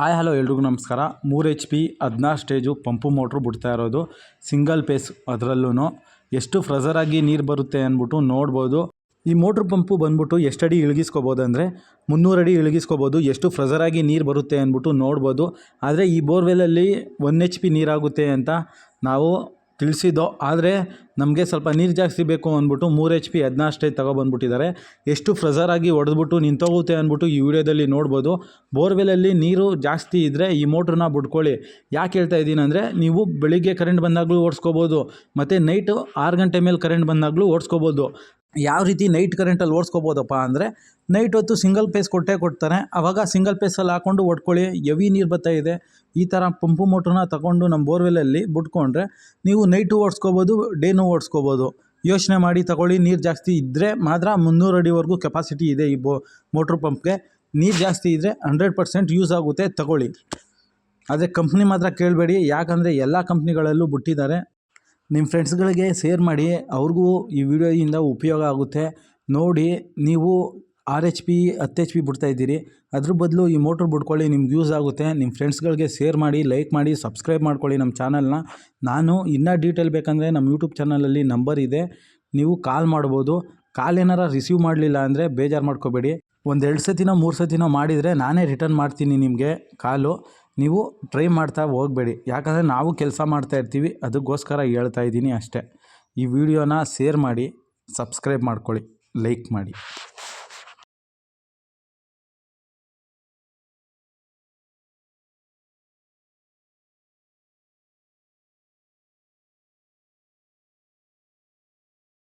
Hi, hello, ಎಲ್ರಿಗೂ ನಮಸ್ಕಾರ. ಮೂರು ಎಚ್ ಪಿ ಹದಿನಾರು ಸ್ಟೇಜು, ಪಂಪು ಮೋಟ್ರು ಬಿಡ್ತಾ ಇರೋದು. ಸಿಂಗಲ್ ಪೇಸ್ ಅದರಲ್ಲೂ ಎಷ್ಟು ಫ್ರೆಸರಾಗಿ ನೀರು ಬರುತ್ತೆ ಅಂದ್ಬಿಟ್ಟು ನೋಡ್ಬೋದು. ಈ ಮೋಟ್ರ್ ಪಂಪು ಬಂದ್ಬಿಟ್ಟು ಎಷ್ಟು ಅಡಿ ಇಳಗಿಸ್ಕೋಬೋದು ಅಂದರೆ ಅಡಿ ಇಳಗಿಸ್ಕೋಬೋದು. ಎಷ್ಟು ಫ್ರೆಸರಾಗಿ ನೀರು ಬರುತ್ತೆ ಅಂದ್ಬಿಟ್ಟು ನೋಡ್ಬೋದು. ಆದರೆ ಈ ಬೋರ್ವೆಲಲ್ಲಿ ಒನ್ ಎಚ್ ಪಿ ನೀರಾಗುತ್ತೆ ಅಂತ ನಾವು ತಿಳಿಸಿದ್ದೋ, ಆದರೆ ನಮಗೆ ಸ್ವಲ್ಪ ನೀರು ಜಾಸ್ತಿ ಬೇಕು ಅಂದ್ಬಿಟ್ಟು ಮೂರು ಎಚ್ ಪಿ ಹದಿನಾಷ್ಟೇ ತಗೊಬಂದ್ಬಿಟ್ಟಿದ್ದಾರೆ. ಎಷ್ಟು ಫ್ರೆಜರಾಗಿ ಹೊಡೆದ್ಬಿಟ್ಟು ನಿಂತೋಗುತ್ತೆ ಅಂದ್ಬಿಟ್ಟು ಈ ವಿಡಿಯೋದಲ್ಲಿ ನೋಡ್ಬೋದು. ಬೋರ್ವೆಲಲ್ಲಿ ನೀರು ಜಾಸ್ತಿ ಇದ್ದರೆ ಈ ಮೋಟ್ರನ್ನ ಬಿಟ್ಕೊಳ್ಳಿ. ಯಾಕೆ ಹೇಳ್ತಾ ಇದ್ದೀನಿ ಅಂದರೆ, ನೀವು ಬೆಳಿಗ್ಗೆ ಕರೆಂಟ್ ಬಂದಾಗಲೂ ಓಡಿಸ್ಕೋಬೋದು, ಮತ್ತು ನೈಟು ಆರು ಗಂಟೆ ಮೇಲೆ ಕರೆಂಟ್ ಬಂದಾಗಲೂ ಓಡಿಸ್ಕೋಬೋದು. ಯಾವ ರೀತಿ ನೈಟ್ ಕರೆಂಟಲ್ಲಿ ಓಡಿಸ್ಕೋಬೋದಪ್ಪ ಅಂದರೆ ನೈಟ್ ಹೊತ್ತು ಸಿಂಗಲ್ ಪೇಸ್ ಕೊಟ್ಟೇ ಕೊಡ್ತಾರೆ. ಆವಾಗ ಸಿಂಗಲ್ ಪೇಸಲ್ಲಿ ಹಾಕ್ಕೊಂಡು ಹೊಡ್ಕೊಳ್ಳಿ ಎವಿ ನೀರು ಬರ್ತಾ ಇದೆ. ಈ ಥರ ಪಂಪು ಮೋಟ್ರನ್ನ ತಗೊಂಡು ನಮ್ಮ ಬೋರ್ವೆಲಲ್ಲಿ ಬಿಟ್ಕೊಂಡ್ರೆ ನೀವು ನೈಟು ಓಡಿಸ್ಕೋಬೋದು ಡೇನೂ ಓಡಿಸ್ಕೋಬೋದು. ಯೋಚನೆ ಮಾಡಿ ತಗೊಳ್ಳಿ. ನೀರು ಜಾಸ್ತಿ ಇದ್ದರೆ ಮಾತ್ರ ಮುನ್ನೂರು ಅಡಿವರೆಗೂ ಕೆಪಾಸಿಟಿ ಇದೆ ಈ ಬೋ ಮೋಟ್ರ್ ಪಂಪ್ಗೆ ನೀರು ಜಾಸ್ತಿ ಇದ್ದರೆ ಹಂಡ್ರೆಡ್ ಪರ್ಸೆಂಟ್ ಯೂಸ್ ಆಗುತ್ತೆ, ತಗೊಳ್ಳಿ. ಆದರೆ ಕಂಪ್ನಿ ಮಾತ್ರ ಕೇಳಬೇಡಿ. ಯಾಕಂದರೆ ಎಲ್ಲ ಕಂಪ್ನಿಗಳಲ್ಲೂ ಬಿಟ್ಟಿದ್ದಾರೆ. ನಿಮ್ಮ ಫ್ರೆಂಡ್ಸ್ಗಳಿಗೆ ಶೇರ್ ಮಾಡಿ, ಅವ್ರಿಗೂ ಈ ವಿಡಿಯೋಯಿಂದ ಉಪಯೋಗ ಆಗುತ್ತೆ. ನೋಡಿ, ನೀವು ಆರ್ ಎಚ್ ಪಿ, ಹತ್ತು ಎಚ್ ಪಿ ಬಿಡ್ತಾಯಿದ್ದೀರಿ ಅದ್ರ ಬದಲು ಈ ಮೋಟ್ರ್ ಬಿಡ್ಕೊಳ್ಳಿ, ನಿಮ್ಗೆ ಯೂಸ್ ಆಗುತ್ತೆ. ನಿಮ್ಮ ಫ್ರೆಂಡ್ಸ್ಗಳಿಗೆ ಶೇರ್ ಮಾಡಿ, ಲೈಕ್ ಮಾಡಿ, ಸಬ್ಸ್ಕ್ರೈಬ್ ಮಾಡ್ಕೊಳ್ಳಿ ನಮ್ಮ ಚಾನಲ್ನ. ನಾನು ಇನ್ನೂ ಡೀಟೇಲ್ ಬೇಕಂದರೆ ನಮ್ಮ ಯೂಟ್ಯೂಬ್ ಚಾನಲಲ್ಲಿ ನಂಬರ್ ಇದೆ. ನೀವು ಕಾಲ್ ಮಾಡ್ಬೋದು. ಕಾಲ್ ಏನಾರ ರಿಸೀವ್ ಮಾಡಲಿಲ್ಲ ಅಂದರೆ ಬೇಜಾರು ಮಾಡ್ಕೋಬೇಡಿ. ಎರಡು ಸತಿನೋ, ಮೂರು ಸತಿನೋ ಮಾಡಿದರೆ ನಾನೇ ರಿಟರ್ನ್ ಮಾಡ್ತೀನಿ ನಿಮಗೆ ಕಾಲು. ನೀವು ಟ್ರೈ ಮಾಡ್ತಾ ಹೋಗಬೇಡಿ. ಯಾಕಂದರೆ ನಾವು ಕೆಲಸ ಮಾಡ್ತಾ ಇರ್ತೀವಿ, ಅದಕ್ಕೋಸ್ಕರ ಹೇಳ್ತಾ ಇದ್ದೀನಿ ಅಷ್ಟೇ. ಈ ವಿಡಿಯೋನ ಶೇರ್ ಮಾಡಿ, ಸಬ್ಸ್ಕ್ರೈಬ್ ಮಾಡ್ಕೊಳ್ಳಿ, ಲೈಕ್ ಮಾಡಿ.